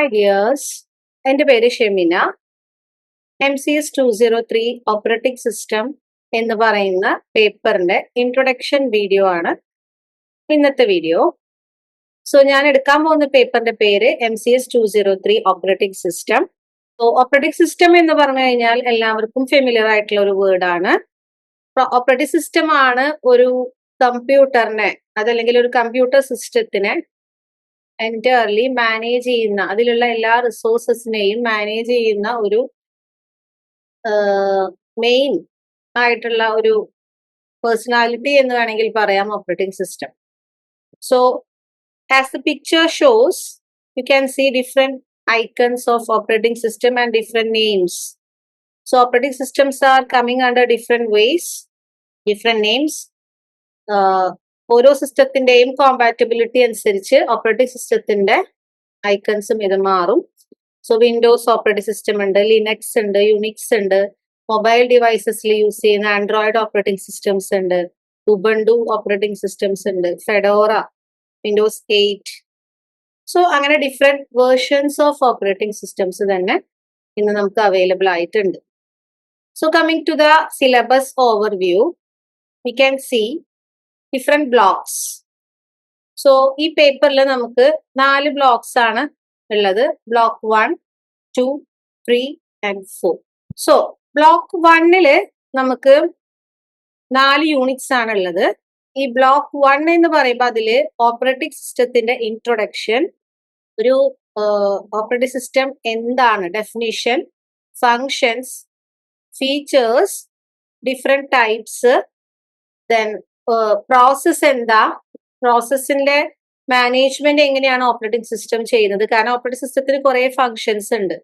Hi dears എന്റെ പേര് Shemina. M C S two zero three operating system എന്ന് പറയുന്ന പേപ്പറിന്റെ ഇൻട്രൊഡക്ഷൻ വീഡിയോ ആണ് ഇന്നത്തെ വീഡിയോ സോ ഞാൻ എടുക്കാൻ പോകുന്ന പേപ്പറിന്റെ പേര് M C S two zero three operating system so operating system എന്ന് പറഞ്ഞു കഴിഞ്ഞാൽ എല്ലാവർക്കും ഫെമിലിയർ ആയിട്ടുള്ള ഒരു വേർഡാണ് ഓപ്പറേറ്റിംഗ് സിസ്റ്റം ആണ് ഒരു കമ്പ്യൂട്ടറിനെ അതല്ലെങ്കിൽ ഒരു കമ്പ്യൂട്ടർ സിസ്റ്റത്തിനെ എന്റയർലി മാനേജ് ചെയ്യുന്ന അതിലുള്ള എല്ലാ റിസോഴ്സസിനെയും മാനേജ് ചെയ്യുന്ന ഒരു മെയിൻ ആയിട്ടുള്ള ഒരു പേഴ്സണാലിറ്റി എന്ന് വേണമെങ്കിൽ പറയാം operating system so as the picture shows you can see different icons of operating system and different names so operating systems are coming under different ways, different names ഓരോ സിസ്റ്റത്തിന്റെയും compatibility അനുസരിച്ച് operating സിസ്റ്റത്തിന്റെ ഐക്കൺസും ഇത് മാറും. സോ വിൻഡോസ് ഓപ്പറേറ്റിംഗ് സിസ്റ്റം ഉണ്ട് Linux ഉണ്ട് Unix ഉണ്ട് മൊബൈൽ ഡിവൈസസിൽ യൂസ് ചെയ്യുന്ന ആൻഡ്രോയിഡ് ഓപ്പറേറ്റിംഗ് സിസ്റ്റംസ് ഉണ്ട് ഉബണ്ടു ഓപ്പറേറ്റിംഗ് സിസ്റ്റംസ് ഉണ്ട് ഫെഡോറ വിൻഡോസ് എയ്റ്റ് സോ അങ്ങനെ different versions of operating systems തന്നെ ഇന്ന് നമുക്ക് അവൈലബിൾ ആയിട്ടുണ്ട്. So coming to the syllabus overview we can see different blocks so ഈ പേപ്പറിൽ നമുക്ക് നാല് ബ്ലോക്സ് ആണ് ഉള്ളത്. Block one two three and four so block വണ്ണിൽ നമുക്ക് നാല് യൂണിറ്റ്സ് ആണ് ഉള്ളത്. ഈ ബ്ലോക്ക് വൺ എന്ന് പറയുമ്പോൾ അതിൽ ഓപ്പറേറ്റിംഗ് സിസ്റ്റത്തിന്റെ ഇൻട്രൊഡക്ഷൻ ഒരു ഓപ്പറേറ്റിംഗ് സിസ്റ്റം എന്താണ്? Definition functions features different types then process എന്താ? പ്രോസസ്സിന്റെ മാനേജ്മെന്റ് എങ്ങനെയാണ് ഓപ്പറേറ്റിംഗ് സിസ്റ്റം ചെയ്യുന്നത്? കാരണം ഓപ്പറേറ്റിംഗ് സിസ്റ്റത്തിന് കുറെ ഫങ്ഷൻസ് ഉണ്ട്.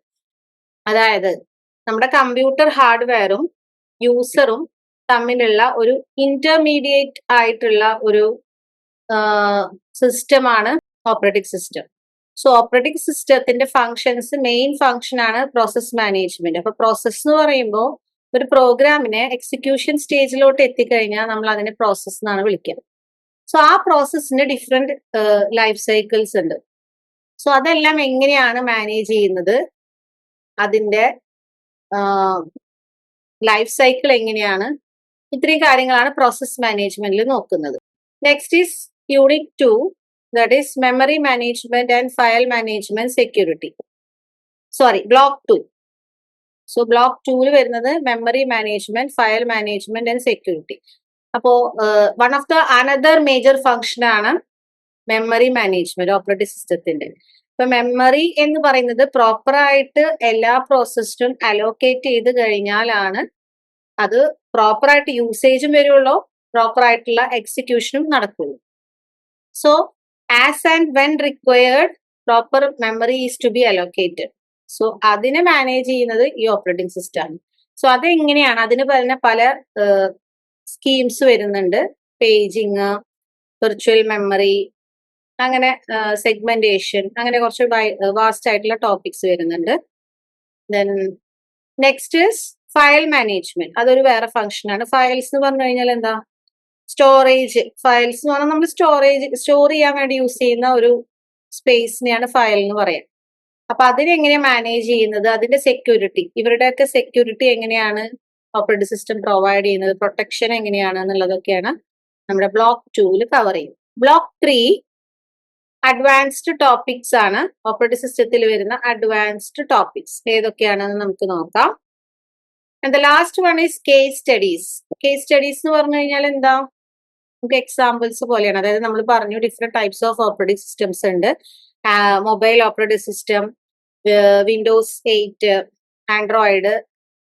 അതായത് നമ്മുടെ കമ്പ്യൂട്ടർ ഹാർഡ്വെയറും യൂസറും തമ്മിലുള്ള ഒരു ഇന്റർമീഡിയറ്റ് ആയിട്ടുള്ള ഒരു സിസ്റ്റമാണ് ഓപ്പറേറ്റിംഗ് സിസ്റ്റം സോ ഓപ്പറേറ്റിംഗ് സിസ്റ്റത്തിന്റെ ഫങ്ഷൻസ് മെയിൻ ഫങ്ഷൻ ആണ് പ്രോസസ് മാനേജ്മെന്റ് അപ്പൊ പ്രോസസ് എന്ന് പറയുമ്പോൾ ഒരു പ്രോഗ്രാമിനെ എക്സിക്യൂഷൻ സ്റ്റേജിലോട്ട് എത്തിക്കഴിഞ്ഞാൽ നമ്മൾ അതിനെ പ്രോസസ് എന്നാണ് വിളിക്കുക സോ ആ പ്രോസസ്സിന് ഡിഫറെന്റ് ലൈഫ് സൈക്കിൾസ് ഉണ്ട്. സോ അതെല്ലാം എങ്ങനെയാണ് മാനേജ് ചെയ്യുന്നത്? അതിന്റെ ലൈഫ് സൈക്കിൾ എങ്ങനെയാണ്? ഇത്രയും കാര്യങ്ങളാണ് പ്രോസസ് മാനേജ്മെന്റിൽ നോക്കുന്നത്. Next is unit two that is memory management and file management security sorry block two so block tool വരുന്നത് memory management file management and security അപ്പോ one of the another major function ആണ് memory management operating സിസ്റ്റത്തിന്റെ ഇപ്പൊ memory എന്ന് പറയുന്നത് proper ആയിട്ട് എല്ലാ പ്രോസസ്സിനും allocate ചെയ്ത് കഴിഞ്ഞാലാണ് അത് പ്രോപ്പർ ആയിട്ട് യൂസേജും വരുള്ളൂ പ്രോപ്പർ ആയിട്ടുള്ള എക്സിക്യൂഷനും നടക്കുള്ളൂ. So as and when required proper memory is to be allocated so അതിനെ മാനേജ് ചെയ്യുന്നത് ഈ ഓപ്പറേറ്റിംഗ് സിസ്റ്റം ആണ്. സോ അതെങ്ങനെയാണ്? അതിന് പറഞ്ഞ പല സ്കീംസ് വരുന്നുണ്ട്. പേജിങ് വെർച്വൽ മെമ്മറി അങ്ങനെ സെഗ്മെന്റേഷൻ അങ്ങനെ കുറച്ച് വാസ്റ്റ് ആയിട്ടുള്ള ടോപ്പിക്സ് വരുന്നുണ്ട്. Then next is file management അതൊരു വേറെ ഫംഗ്ഷൻ ആണ്. ഫയൽസ് എന്ന് പറഞ്ഞു കഴിഞ്ഞാൽ എന്താ? സ്റ്റോറേജ് ഫയൽസ് എന്ന് പറഞ്ഞാൽ നമ്മൾ സ്റ്റോറേജ് സ്റ്റോർ ചെയ്യാൻ വേണ്ടി യൂസ് ചെയ്യുന്ന ഒരു സ്പേസിനെയാണ് ഫയൽ എന്ന് പറയാം. അപ്പൊ അതിനെങ്ങനെയാ മാനേജ് ചെയ്യുന്നത്? അതിന്റെ സെക്യൂരിറ്റി ഇവരുടെയൊക്കെ സെക്യൂരിറ്റി എങ്ങനെയാണ് ഓപ്പറേറ്റിംഗ് സിസ്റ്റം പ്രൊവൈഡ് ചെയ്യുന്നത്? പ്രൊട്ടക്ഷൻ എങ്ങനെയാണ് എന്നുള്ളതൊക്കെയാണ് നമ്മുടെ ബ്ലോക്ക് ടൂവിൽ കവർ ചെയ്യും ബ്ലോക്ക് ത്രീ അഡ്വാൻസ്ഡ് ടോപ്പിക്സ് ആണ് ഓപ്പറേറ്റിംഗ് സിസ്റ്റത്തിൽ വരുന്ന അഡ്വാൻസ്ഡ് ടോപ്പിക്സ് ഏതൊക്കെയാണെന്ന് നമുക്ക് നോക്കാം. And the last one is case studies case studies എന്ന് പറഞ്ഞു കഴിഞ്ഞാൽ എന്താ? നമുക്ക് എക്സാമ്പിൾസ് പോലെയാണ്. അതായത് നമ്മൾ പറഞ്ഞു different types of operating systems ഉണ്ട്. Mobile operating system Windows eight Android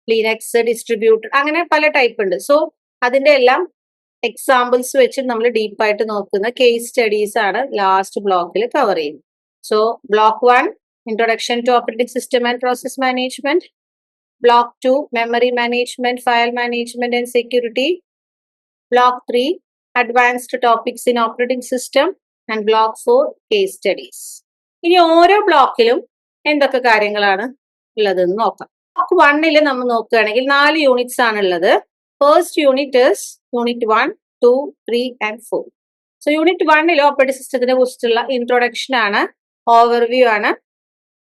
Linux distributor അങ്ങനെ പല ടൈപ്പ് ഉണ്ട്. സോ അതിന്റെ എല്ലാം എക്സാമ്പിൾസ് വെച്ച് നമ്മൾ ഡീപ്പായിട്ട് നോക്കുന്ന കേസ് സ്റ്റഡീസ് ആണ് ലാസ്റ്റ് ബ്ലോക്കിൽ കവർ ചെയ്യുന്നത്. So block one introduction to operating system and process management block two memory management file management and security block three advanced topics in operating system and block four case studies ഇനി ഓരോ ബ്ലോക്കിലും എന്തൊക്കെ കാര്യങ്ങളാണ് ഉള്ളതെന്ന് നോക്കാം. Block വണ്ണിൽ നമ്മൾ നോക്കുകയാണെങ്കിൽ നാല് യൂണിറ്റ്സ് ആണ് ഉള്ളത്. First unit unit one two three and four so unit വണ്ണിൽ ഓപ്പറേറ്റിംഗ് സിസ്റ്റത്തിനെ കുറിച്ചുള്ള ഇൻട്രൊഡക്ഷൻ ആണ് ഓവർവ്യൂ ആണ്.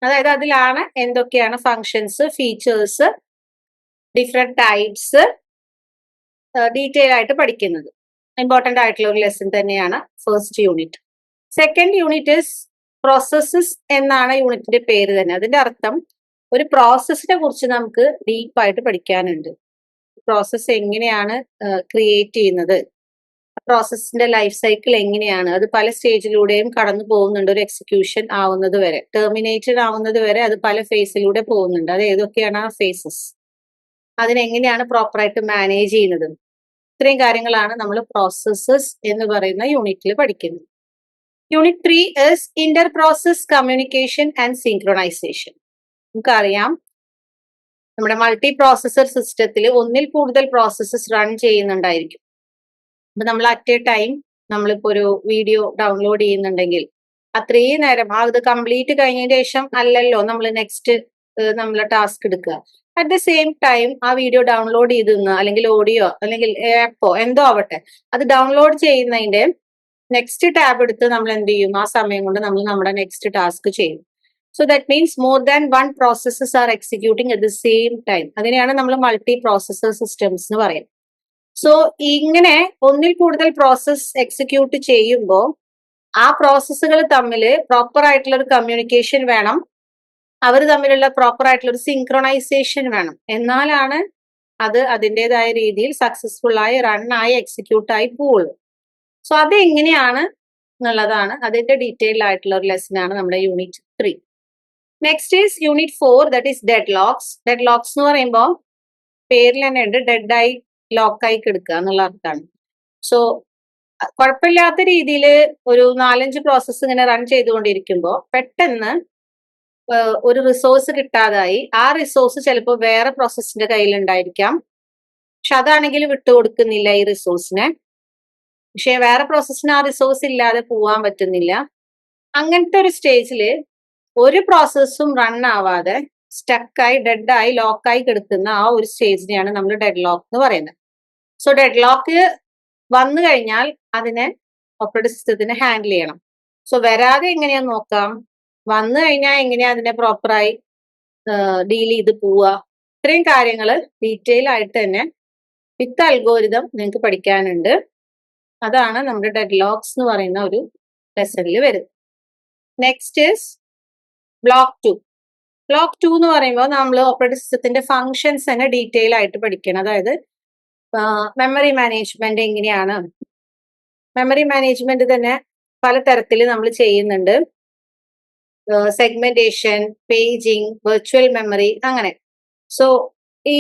അതായത് അതിലാണ് എന്തൊക്കെയാണ് functions features different types detail ആയിട്ട് പഠിക്കുന്നത്. ഇമ്പോർട്ടന്റ് ആയിട്ടുള്ള ഒരു ലെസൺ തന്നെയാണ് first unit second unit is processes എന്നാണ് യൂണിറ്റിന്റെ പേര് തന്നെ. അതിന്റെ അർത്ഥം ഒരു പ്രോസസ്സിനെ കുറിച്ച് നമുക്ക് ഡീപ്പായിട്ട് പഠിക്കാനുണ്ട്. പ്രോസസ്സ് എങ്ങനെയാണ് ക്രിയേറ്റ് ചെയ്യുന്നത്? പ്രോസസ്സിന്റെ ലൈഫ് സൈക്കിൾ എങ്ങനെയാണ്? അത് പല സ്റ്റേജിലൂടെയും കടന്നു പോകുന്നുണ്ട്. ഒരു എക്സിക്യൂഷൻ ആവുന്നത് വരെ. ടെർമിനേറ്റഡ് ആവുന്നത് വരെ അത് പല ഫേസിലൂടെ പോകുന്നുണ്ട്. അത് ഏതൊക്കെയാണ് ആ ഫേസസ് അതിനെങ്ങനെയാണ് പ്രോപ്പറായിട്ട് മാനേജ് ചെയ്യുന്നത്? ഇത്രയും കാര്യങ്ങളാണ് നമ്മൾ പ്രോസസ്സസ് എന്ന് പറയുന്ന യൂണിറ്റിൽ പഠിക്കുന്നത്. Unit three is inter process communication and synchronization നമുക്കറിയാം. നമ്മുടെ മൾട്ടി പ്രോസസർ സിസ്റ്റത്തിൽ ഒന്നിൽ കൂടുതൽ പ്രോസസ്സസ് റൺ ചെയ്യുന്നുണ്ടായിരിക്കും. അപ്പൊ നമ്മൾ അറ്റ് എ ടൈം നമ്മളിപ്പോ ഒരു വീഡിയോ ഡൗൺലോഡ് ചെയ്യുന്നുണ്ടെങ്കിൽ അത്രയും നേരം ഇത് കംപ്ലീറ്റ് കഴിഞ്ഞതിന് ശേഷം അല്ലല്ലോ നമ്മൾ നെക്സ്റ്റ് നമ്മൾ ടാസ്ക് എടുക്കുക. അറ്റ് ദ സെയിം ടൈം ആ വീഡിയോ ഡൗൺലോഡ് ചെയ്തിരുന്ന അല്ലെങ്കിൽ ഓഡിയോ അല്ലെങ്കിൽ ആപ്പോ എന്തോ ആവട്ടെ അത് ഡൗൺലോഡ് ചെയ്യുന്നതിന്റെ നെക്സ്റ്റ് ടാബ് എടുത്ത് നമ്മൾ എന്ത് ചെയ്യും? ആ സമയം കൊണ്ട് നമ്മൾ നമ്മുടെ നെക്സ്റ്റ് ടാസ്ക് ചെയ്യും. So that means more than one processes are executing at the same time അതിനെയാണ് നമ്മൾ മൾട്ടി പ്രോസസ്സർ സിസ്റ്റംസ് എന്ന് പറയുന്നത്. സോ ഇങ്ങനെ ഒന്നിൽ കൂടുതൽ പ്രോസസ്സ് എക്സിക്യൂട്ട് ചെയ്യുമ്പോൾ ആ പ്രോസസ്സുകൾ തമ്മിൽ പ്രോപ്പർ ആയിട്ടുള്ള ഒരു കമ്മ്യൂണിക്കേഷൻ വേണം. അവർ തമ്മിലുള്ള പ്രോപ്പർ ആയിട്ടുള്ള ഒരു സിങ്ക്രണൈസേഷൻ വേണം. എന്നാലാണ് അത് അതിന്റെതായ രീതിയിൽ സക്സസ്ഫുൾ ആയി റൺ ആയി എക്സിക്യൂട്ട് ആയി പോവുള്ളൂ. സോ അത് എങ്ങനെയാണ് എന്നുള്ളതാണ്. അതിന്റെ ഡീറ്റെയിൽ ആയിട്ടുള്ള ഒരു ലെസൺ ആണ് നമ്മുടെ unit three next is unit four that is deadlocks deadlocks എന്ന് പറയുമ്പോൾ പേരിൽ തന്നെ ഉണ്ട് ഡെഡായി ലോക്കായി കിടക്കുക എന്നുള്ള അർത്ഥമാണ്. സോ കുഴപ്പമില്ലാത്ത രീതിയിൽ ഒരു നാലഞ്ച് പ്രോസസ്സ് ഇങ്ങനെ റൺ ചെയ്തുകൊണ്ടിരിക്കുമ്പോൾ പെട്ടെന്ന് ഒരു റിസോഴ്സ് കിട്ടാതായി. ആ റിസോഴ്സ് ചിലപ്പോൾ വേറെ പ്രോസസ്സിന്റെ കയ്യിലുണ്ടായിരിക്കാം പക്ഷെ അതാണെങ്കിൽ വിട്ടുകൊടുക്കുന്നില്ല ഈ റിസോഴ്സിനെ പക്ഷെ വേറെ പ്രോസസ്സിന് ആ റിസോഴ്സ് ഇല്ലാതെ പോവാൻ പറ്റുന്നില്ല. അങ്ങനത്തെ ഒരു സ്റ്റേജിൽ ഒരു പ്രോസസ്സും റൺ ആവാതെ സ്റ്റക്കായി ഡെഡായി ലോക്കായി കിടക്കുന്ന ആ ഒരു സ്റ്റേജിനെയാണ് നമ്മൾ ഡെഡ് ലോക്ക് എന്ന് പറയുന്നത്. സോ ഡെഡ് ലോക്ക് വന്നു കഴിഞ്ഞാൽ അതിനെ ഓപ്പറേറ്റിംഗ് സിസ്റ്റത്തിന് ഹാൻഡിൽ ചെയ്യണം. സോ വരാതെ എങ്ങനെയാ നോക്കാം? വന്നു കഴിഞ്ഞാൽ എങ്ങനെയാ അതിനെ പ്രോപ്പറായി ഡീൽ ചെയ്ത് പോവുക? ഇത്രയും കാര്യങ്ങൾ ഡീറ്റെയിൽ ആയിട്ട് തന്നെ വിത്ത് അൽഗോരിതം നിങ്ങൾക്ക് പഠിക്കാനുണ്ട്. അതാണ് നമ്മുടെ ഡെഡ് ലോക്സ് എന്ന് പറയുന്ന ഒരു ലെസണിൽ വരുന്നത്. Next is block two block two എന്ന് പറയുമ്പോൾ നമ്മൾ ഓപ്പറേറ്റിംഗ് സിസ്റ്റത്തിന്റെ ഫങ്ഷൻസ് തന്നെ ഡീറ്റെയിൽ ആയിട്ട് പഠിക്കണം. അതായത് മെമ്മറി മാനേജ്മെന്റ് എങ്ങനെയാണ് മെമ്മറി മാനേജ്മെന്റ് തന്നെ പല തരത്തിൽ നമ്മൾ ചെയ്യുന്നുണ്ട് സെഗ്മെന്റേഷൻ പേജിങ് വെർച്വൽ മെമ്മറി അങ്ങനെ. സോ ഈ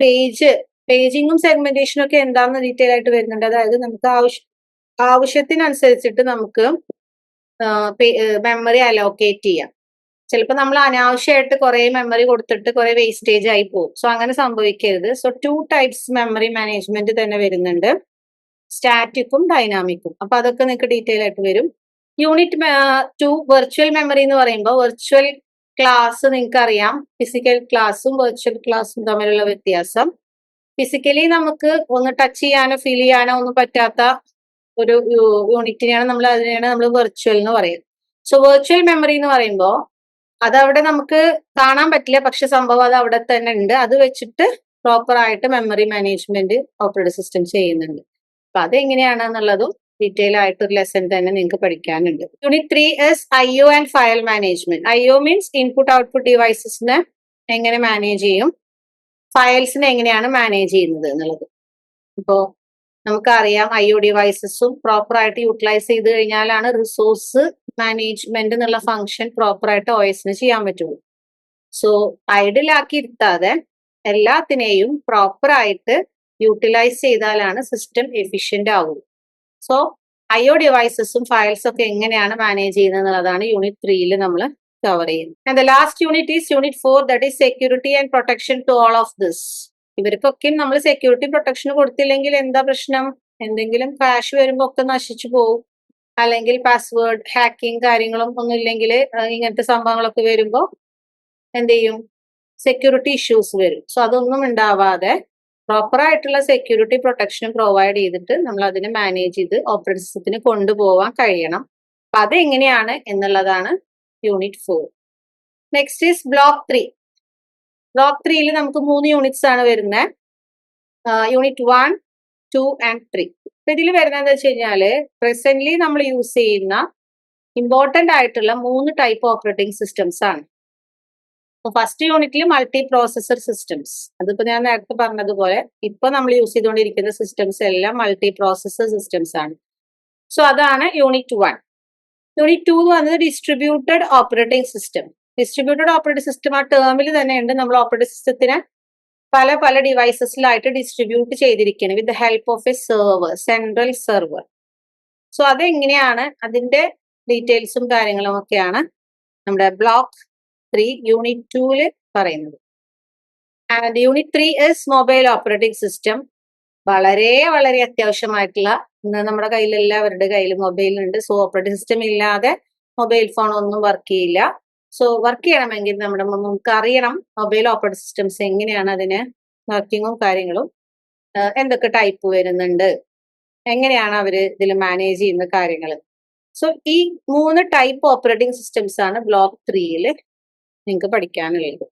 പേജ് പേജിങ്ങും സെഗ്മെന്റേഷനും ഒക്കെ എന്താണെന്ന് ഡീറ്റെയിൽ ആയിട്ട് വരുന്നുണ്ട്. അതായത് നമുക്ക് ആവശ്യ ആവശ്യത്തിനനുസരിച്ചിട്ട് നമുക്ക് മെമ്മറി അലോക്കേറ്റ് ചെയ്യാം. ചിലപ്പോൾ നമ്മൾ അനാവശ്യമായിട്ട് കുറെ മെമ്മറി കൊടുത്തിട്ട് കുറെ വേസ്റ്റേജ് ആയി പോകും. സോ അങ്ങനെ സംഭവിക്കരുത്. So two types memory management തന്നെ വരുന്നുണ്ട്. സ്റ്റാറ്റിക്കും ഡൈനാമിക്കും അപ്പൊ അതൊക്കെ നിങ്ങൾക്ക് ഡീറ്റെയിൽ ആയിട്ട് വരും. യൂണിറ്റ് ടു വെർച്വൽ മെമ്മറി എന്ന് പറയുമ്പോൾ വെർച്വൽ ക്ലാസ് നിങ്ങൾക്ക് അറിയാം. ഫിസിക്കൽ ക്ലാസ്സും വെർച്വൽ ക്ലാസ്സും തമ്മിലുള്ള വ്യത്യാസം. ഫിസിക്കലി നമുക്ക് ഒന്ന് ടച്ച് ചെയ്യാനോ ഫീൽ ചെയ്യാനോ ഒന്നും പറ്റാത്ത ഒരു യൂണിറ്റിനെയാണ് നമ്മൾ അതിനെയാണ് നമ്മൾ വെർച്വൽ എന്ന് പറയുന്നത്. സോ വെർച്വൽ മെമ്മറി എന്ന് പറയുമ്പോൾ അതവിടെ നമുക്ക് കാണാൻ പറ്റില്ല പക്ഷെ സംഭവം അത് അവിടെ തന്നെ ഉണ്ട്. അത് വെച്ചിട്ട് പ്രോപ്പർ ആയിട്ട് മെമ്മറി മാനേജ്മെന്റ് ഓപ്പറേറ്റിംഗ് സിസ്റ്റം ചെയ്യുന്നുണ്ട്. അപ്പൊ അത് എങ്ങനെയാണെന്നുള്ളതും ഡീറ്റെയിൽ ആയിട്ട് ഒരു ലെസൺ തന്നെ നിങ്ങൾക്ക് പഠിക്കാനുണ്ട്. Unit three S I O and file management I O means input output ഡിവൈസസിനെ എങ്ങനെ മാനേജ് ചെയ്യും? ഫയൽസിനെ എങ്ങനെയാണ് മാനേജ് ചെയ്യുന്നത് എന്നുള്ളത്. ഇപ്പോ നമുക്കറിയാം ഐ ഒ ഡിവൈസസും പ്രോപ്പർ ആയിട്ട് യൂട്ടിലൈസ് ചെയ്ത് കഴിഞ്ഞാലാണ് റിസോഴ്സ് മാനേജ്മെന്റ് എന്നുള്ള ഫംഗ്ഷൻ പ്രോപ്പർ ആയിട്ട് ഒ എസിന് ചെയ്യാൻ പറ്റുള്ളൂ. സോ ഐഡിലാക്കി ഇരുത്താതെ എല്ലാത്തിനെയും പ്രോപ്പർ ആയിട്ട് യൂട്ടിലൈസ് ചെയ്താലാണ് സിസ്റ്റം എഫിഷ്യന്റ് ആകുന്നത് സോ ഐ ഒ ഡിവൈസസും ഫയൽസും ഒക്കെ എങ്ങനെയാണ് മാനേജ് ചെയ്യുന്നത് എന്നുള്ളതാണ് യൂണിറ്റ് ത്രീയിൽ നമ്മൾ കവർ ചെയ്യുന്നത് and the last unit is unit four that is security and protection to all of this ഇവർക്കൊക്കെ നമ്മൾ സെക്യൂരിറ്റി പ്രൊട്ടക്ഷൻ കൊടുത്തില്ലെങ്കിൽ എന്താ പ്രശ്നം? എന്തെങ്കിലും ക്രാഷ് വരുമ്പോൾ ഒക്കെ നശിച്ചു പോകും അല്ലെങ്കിൽ പാസ്വേഡ് ഹാക്കിംഗ് കാര്യങ്ങളും ഒന്നും ഇല്ലെങ്കിൽ ഇങ്ങനത്തെ സംഭവങ്ങളൊക്കെ വരുമ്പോൾ എന്ത് ചെയ്യും? സെക്യൂരിറ്റി ഇഷ്യൂസ് വരും. സോ അതൊന്നും ഉണ്ടാവാതെ പ്രോപ്പർ ആയിട്ടുള്ള സെക്യൂരിറ്റി പ്രൊട്ടക്ഷനും പ്രൊവൈഡ് ചെയ്തിട്ട് നമ്മൾ അതിനെ മാനേജ് ചെയ്ത് ഓപ്പറേറ്റിംഗ് സിസ്റ്റത്തിന് കൊണ്ടുപോകാൻ കഴിയണം. അപ്പൊ അതെങ്ങനെയാണ് എന്നുള്ളതാണ് unit four next is block three block ത്രീയിൽ നമുക്ക് മൂന്ന് യൂണിറ്റ്സ് ആണ് വരുന്നത് unit one two and three അപ്പൊ ഇതിൽ വരുന്നത് വെച്ച് കഴിഞ്ഞാൽ പ്രസന്റ്ലി നമ്മൾ യൂസ് ചെയ്യുന്ന ഇമ്പോർട്ടന്റ് ആയിട്ടുള്ള മൂന്ന് ടൈപ്പ് ഓപ്പറേറ്റിംഗ് സിസ്റ്റംസ് ആണ്. ഫസ്റ്റ് യൂണിറ്റിൽ മൾട്ടി പ്രോസസർ സിസ്റ്റംസ് അതിപ്പോ ഞാൻ നേരത്തെ പറഞ്ഞതുപോലെ ഇപ്പോൾ നമ്മൾ യൂസ് ചെയ്തുകൊണ്ടിരിക്കുന്ന സിസ്റ്റംസ് എല്ലാം മൾട്ടി പ്രോസസർ സിസ്റ്റംസ് ആണ്. സോ അതാണ് യൂണിറ്റ് വൺ യൂണിറ്റ് ടു എന്ന് പറയുന്നത് distributed operating system distributed operating system ആ ടേമിൽ തന്നെ ഉണ്ട് നമ്മൾ ഓപ്പറേറ്റിംഗ് സിസ്റ്റത്തിനെ പല പല ഡിവൈസസിലായിട്ട് ഡിസ്ട്രിബ്യൂട്ട് ചെയ്തിരിക്കുകയാണ് with the help of a server central server so അതെങ്ങനെയാണ്? അതിന്റെ ഡീറ്റെയിൽസും കാര്യങ്ങളും ഒക്കെയാണ് നമ്മുടെ ബ്ലോക്ക് ത്രീ യൂണിറ്റ് ടൂവിൽ പറയുന്നത്. And unit three is mobile operating system വളരെ വളരെ അത്യാവശ്യമായിട്ടുള്ള ഇന്ന് നമ്മുടെ കയ്യിൽ എല്ലാവരുടെ കയ്യിൽ മൊബൈൽ ഉണ്ട്. സോ ഓപ്പറേറ്റിംഗ് സിസ്റ്റം ഇല്ലാതെ മൊബൈൽ ഫോൺ ഒന്നും വർക്ക് ചെയ്യില്ല. സോ വർക്ക് ചെയ്യണമെങ്കിൽ നമ്മുടെ നമുക്ക് അറിയണം മൊബൈൽ ഓപ്പറേറ്റിംഗ് സിസ്റ്റംസ് എങ്ങനെയാണ് അതിന് വർക്കിങ്ങും കാര്യങ്ങളും. എന്തൊക്കെ ടൈപ്പ് വരുന്നുണ്ട്. എങ്ങനെയാണ് അവർ ഇതിൽ മാനേജ് ചെയ്യുന്ന കാര്യങ്ങൾ സോ ഈ മൂന്ന് ടൈപ്പ് ഓപ്പറേറ്റിംഗ് സിസ്റ്റംസ് ആണ് ബ്ലോക്ക് ത്രീയിൽ നിങ്ങൾക്ക് പഠിക്കാനുള്ളത്.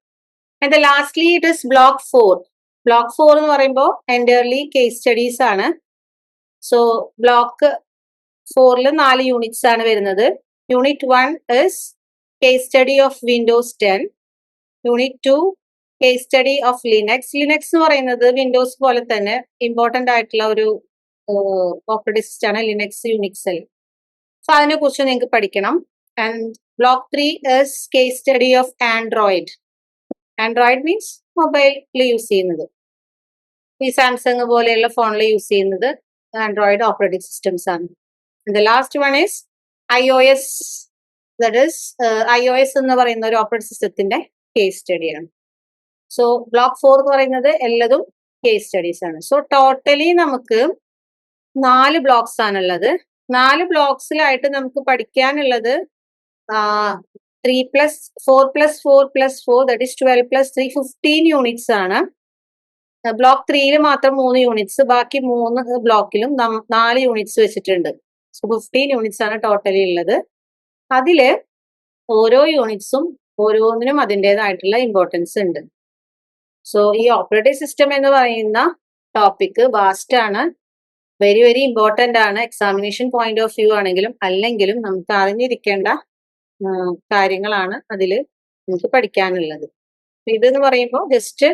And lastly it is block four block four എന്ന് പറയുമ്പോൾ എന്റെ കേസ് സ്റ്റഡീസ് ആണ്. സോ ബ്ലോക്ക് ഫോറിൽ നാല് യൂണിറ്റ്സ് ആണ് വരുന്നത്. Unit one is case study of Windows ten unit two case study of Linux Linux എന്ന് പറയുന്നത് വിൻഡോസ് പോലെ തന്നെ ഇമ്പോർട്ടന്റ് ആയിട്ടുള്ള ഒരു ഓപ്പറേറ്റിംഗ് സിസ്റ്റം ആണ് ലിനക്സ് യൂണിക്സ് സോ അതിനെ കുറിച്ച് നിങ്ങൾക്ക് പഠിക്കണം. And block three is case study of Android Android means മൊബൈലിൽ യൂസ് ചെയ്യുന്നത്. ഈ സാംസങ് പോലെയുള്ള ഫോണിൽ യൂസ് ചെയ്യുന്നത്. ആൻഡ്രോയിഡ് operating systems ആണ്. The last one is that is I O S എന്ന് പറയുന്ന ഒരു ഓപ്പറേറ്റിംഗ് സിസ്റ്റത്തിന്റെ കേസ് സ്റ്റഡിയാണ് സോ ബ്ലോക്ക് ഫോർ എന്ന് പറയുന്നത് എല്ലതും കേസ് സ്റ്റഡീസ് ആണ്. സോ ടോട്ടലി നമുക്ക് നാല് ബ്ലോക്സ് ആണുള്ളത്. നാല് ബ്ലോക്സിലായിട്ട് നമുക്ക് പഠിക്കാനുള്ളത് three plus four plus four plus four that is twelve plus three fifteen units ആണ്. ബ്ലോക്ക് ത്രീയിൽ മാത്രം മൂന്ന് യൂണിറ്റ്സ് ബാക്കി മൂന്ന് ബ്ലോക്കിലും നാല് യൂണിറ്റ്സ് വെച്ചിട്ടുണ്ട്. സോ ഫിഫ്റ്റീൻ യൂണിറ്റ്സ് ആണ് ടോട്ടലി ഉള്ളത് അതിൽ ഓരോ യൂണിറ്റ്സും ഓരോന്നിനും അതിന്റെതായിട്ടുള്ള ഇമ്പോർട്ടൻസ് ഉണ്ട്. സോ ഈ ഓപ്പറേറ്റീവ് സിസ്റ്റം എന്ന് പറയുന്ന ടോപ്പിക് വാസ്റ്റ് ആണ്. വെരി വെരി ഇമ്പോർട്ടന്റ് ആണ്. എക്സാമിനേഷൻ പോയിന്റ് ഓഫ് വ്യൂ ആണെങ്കിലും അല്ലെങ്കിലും നമുക്ക് അറിഞ്ഞിരിക്കേണ്ട കാര്യങ്ങളാണ് അതിൽ നമുക്ക് പഠിക്കാനുള്ളത്. ഇതെന്ന് പറയുമ്പോൾ ജസ്റ്റ്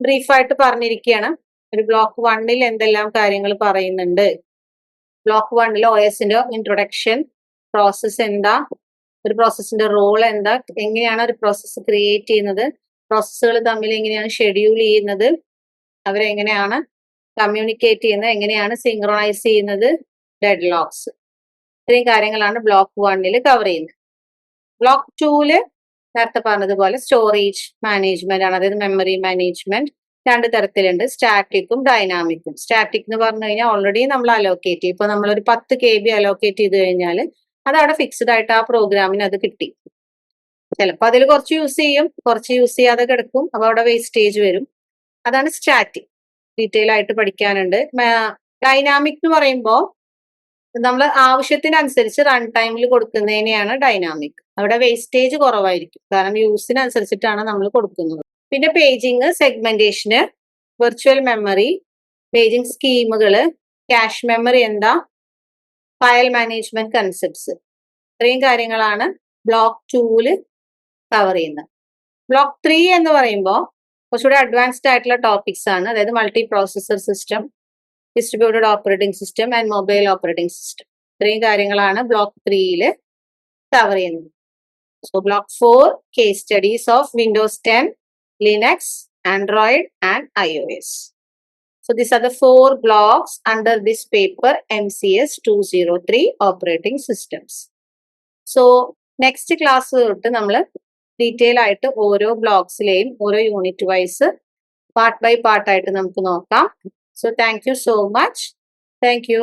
ബ്രീഫായിട്ട് പറഞ്ഞിരിക്കുകയാണ് ഒരു ബ്ലോക്ക് വണ്ണിൽ എന്തെല്ലാം കാര്യങ്ങൾ പറയുന്നുണ്ട്? ബ്ലോക്ക് വണ്ണിൽ ഒ എസിന്റെ ഇൻട്രൊഡക്ഷൻ പ്രോസസ്സ് എന്താ? ഒരു പ്രോസസ്സിന്റെ റോൾ എന്താ? എങ്ങനെയാണ് ഒരു പ്രോസസ്സ് ക്രിയേറ്റ് ചെയ്യുന്നത്? പ്രോസസ്സുകൾ തമ്മിൽ എങ്ങനെയാണ് ഷെഡ്യൂൾ ചെയ്യുന്നത്? അവരെങ്ങനെയാണ് കമ്മ്യൂണിക്കേറ്റ് ചെയ്യുന്നത്? എങ്ങനെയാണ് സിങ്ക്രണൈസ് ചെയ്യുന്നത്? ഡെഡ് ലോക്സ് ഇത്രയും കാര്യങ്ങളാണ് ബ്ലോക്ക് വണ്ണിൽ കവർ ചെയ്യുന്നത്. ബ്ലോക്ക് ടൂൽ നേരത്തെ പറഞ്ഞതുപോലെ സ്റ്റോറേജ് മാനേജ്മെന്റ് ആണ്. അതായത് മെമ്മറി മാനേജ്മെന്റ് രണ്ട് തരത്തിലുണ്ട്. സ്റ്റാറ്റിക്കും ഡൈനാമിക്കും സ്റ്റാറ്റിക് എന്ന് പറഞ്ഞു കഴിഞ്ഞാൽ ഓൾറെഡി നമ്മൾ അലോക്കേറ്റ് ചെയ്യും. ഇപ്പൊ നമ്മളൊരു പത്ത് കെ ബി അലോക്കേറ്റ് ചെയ്ത് കഴിഞ്ഞാൽ അത് അവിടെ ഫിക്സ്ഡ് ആയിട്ട് ആ പ്രോഗ്രാമിന് അത് കിട്ടി. ചിലപ്പോൾ അതിൽ കുറച്ച് യൂസ് ചെയ്യും. കുറച്ച് യൂസ് ചെയ്യാതെ കിടക്കും. അപ്പൊ അവിടെ വേസ്റ്റേജ് വരും. അതാണ് സ്റ്റാറ്റിക് ഡീറ്റെയിൽ ആയിട്ട് പഠിക്കാനുണ്ട്. ഡൈനാമിക് എന്ന് പറയുമ്പോൾ നമ്മൾ ആവശ്യത്തിനനുസരിച്ച് റൺ ടൈമിൽ കൊടുക്കുന്നതിനെയാണ് ഡൈനാമിക് അവിടെ വേസ്റ്റേജ് കുറവായിരിക്കും. കാരണം യൂസിനനുസരിച്ചിട്ടാണ് നമ്മൾ കൊടുക്കുന്നത്. പിന്നെ paging segmentation virtual memory paging സ്കീമുകൾ ക്യാഷ് മെമ്മറി എന്താ? ഫയൽ മാനേജ്മെന്റ് കൺസെപ്റ്റ്സ് ഇത്രയും കാര്യങ്ങളാണ് ബ്ലോക്ക് ടൂൽ കവർ ചെയ്യുന്നത്. ബ്ലോക്ക് ത്രീ എന്ന് പറയുമ്പോൾ കുറച്ചുകൂടെ അഡ്വാൻസ്ഡ് ആയിട്ടുള്ള ടോപ്പിക്സ് ആണ്. അതായത് multi processor system distributed operating system and mobile operating system ഇത്രയും കാര്യങ്ങളാണ് ബ്ലോക്ക് ത്രീയിൽ കവർ ചെയ്യുന്നത്. Four case studies of Windows ten Linux Android and I O S So these are the four blocks under this paper MCS 203 operating systems. So തൊട്ട് നമ്മൾ detail ആയിട്ട് ഓരോ ബ്ലോക്സിലെയും ഓരോ unit wise part by part ആയിട്ട് നമുക്ക് നോക്കാം. So thank you so much thank you